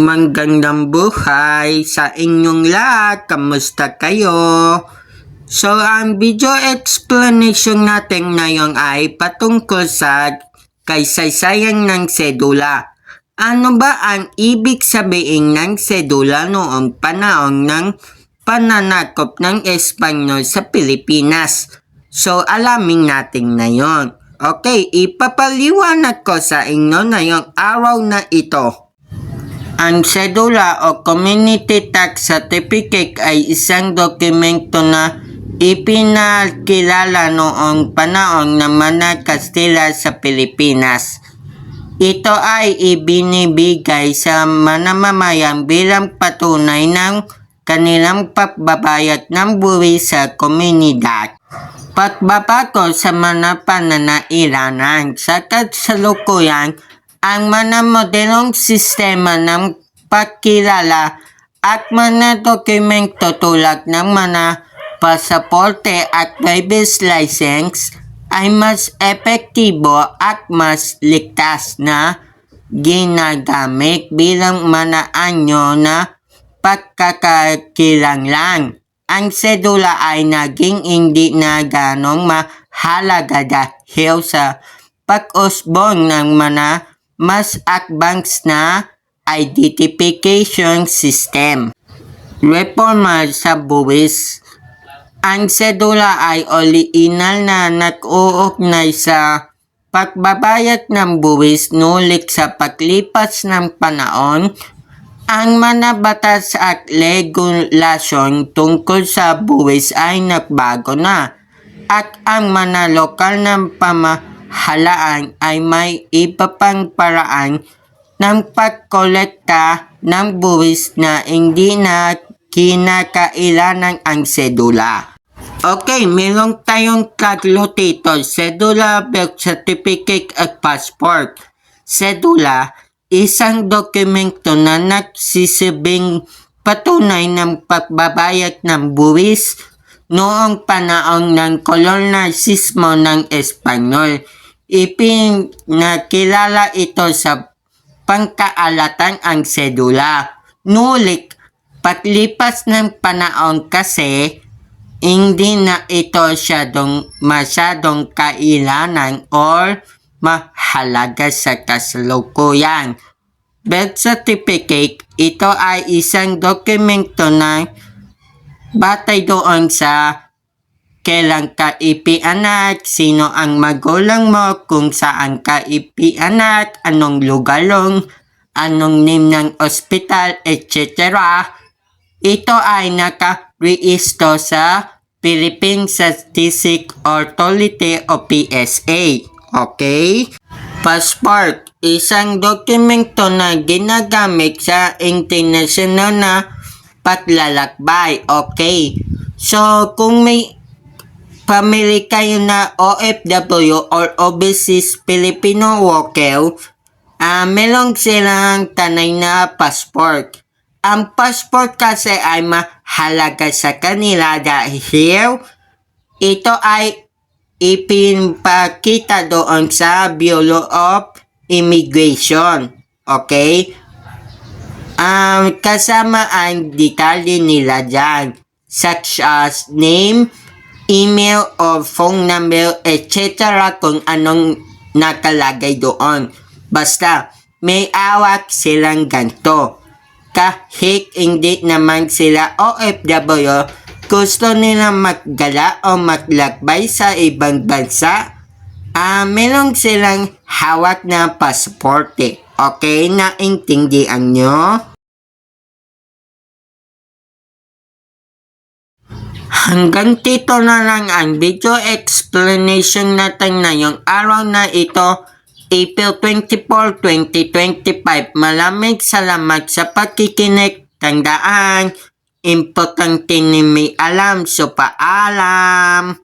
Magandang buhay sa inyong lahat. Kamusta kayo? So, ang video explanation natin ngayon ay patungkol sa kaysaysayan ng sedula. Ano ba ang ibig sabihin ng sedula noong panahon ng pananakop ng Espanyol sa Pilipinas? So, alamin natin ngayon. Okay, ipapaliwanag ko sa inyo na yung araw na ito. Ang sedula o Community Tax Certificate ay isang dokumento na ipinakilala noong panahon ng mga Kastila sa Pilipinas. Ito ay ibinibigay sa manamamayan bilang patunay ng kanilang pagbabayad ng buwis sa komunidad. Pagbabago sa mga pananailanan sa kasalukuyan, ang mga modelong sistema ng pagkilala at mga dokumento tulad ng mga pasaporte at driver's license ay mas epektibo at mas ligtas na ginagamit bilang mga anyo na pagkakakilanlan. Ang sedula ay naging hindi na ganong mahalaga dahil sa pag-usbong ng mga mas advanced na identification system. Reforma sa buwis Ang sedula ay original na nag-uugnay sa pagbabayad ng buwis nulit sa paglipas ng panahon ang mga batas at regulasyon tungkol sa buwis ay nagbago na at ang mga lokal na pamahalaan ay may iba pang paraan ng pagkolekta ng buwis na hindi na kinakailangan ang sedula. Okay, meron tayong tatlo dito. Sedula, birth certificate at passport. Sedula, isang dokumento na nagsisibing patunay ng pagbabayad ng buwis noong panahon ng kolonyalismo ng Espanyol. Ipinakilala ito sa pangkaalatan ang sedula. Nulik, paglipas ng panahon kasi, hindi na ito syadong masyadong kailangan or mahalaga sa kasalukuyan. Birth certificate, ito ay isang dokumento na batay doon sa kailan ka ipianak, sino ang magulang mo, kung saan ka ipianak, anong lugarong, anong name ng ospital, etc. Ito ay naka-rehisto sa Philippine Statistic Authority o PSA. Okay? Passport, isang dokumento na ginagamit sa international na patlalakbay. Okay? So, kung may family kayo na OFW or Overseas Filipino worker, ah meron silang tanay na passport. Ang passport kasi ay mahalaga sa kanila dahil ito ay ipinpakita doon sa Bureau of Immigration. Okay? Um, kasama ang detalye nila dyan, such as name, email or phone number, etc. kung anong nakalagay doon. Basta, may awak silang ganto. Kahit hindi naman sila OFW, gusto nila maggala o maglakbay sa ibang bansa, ah, meron silang hawak na pasaporte. Okay, naintindihan nyo? Hanggang dito na lang ang video explanation natin ngayong araw na ito, April 24, 2025. Maraming salamat sa pakikinig. Tandaan, importante ni may alam. So, paalam!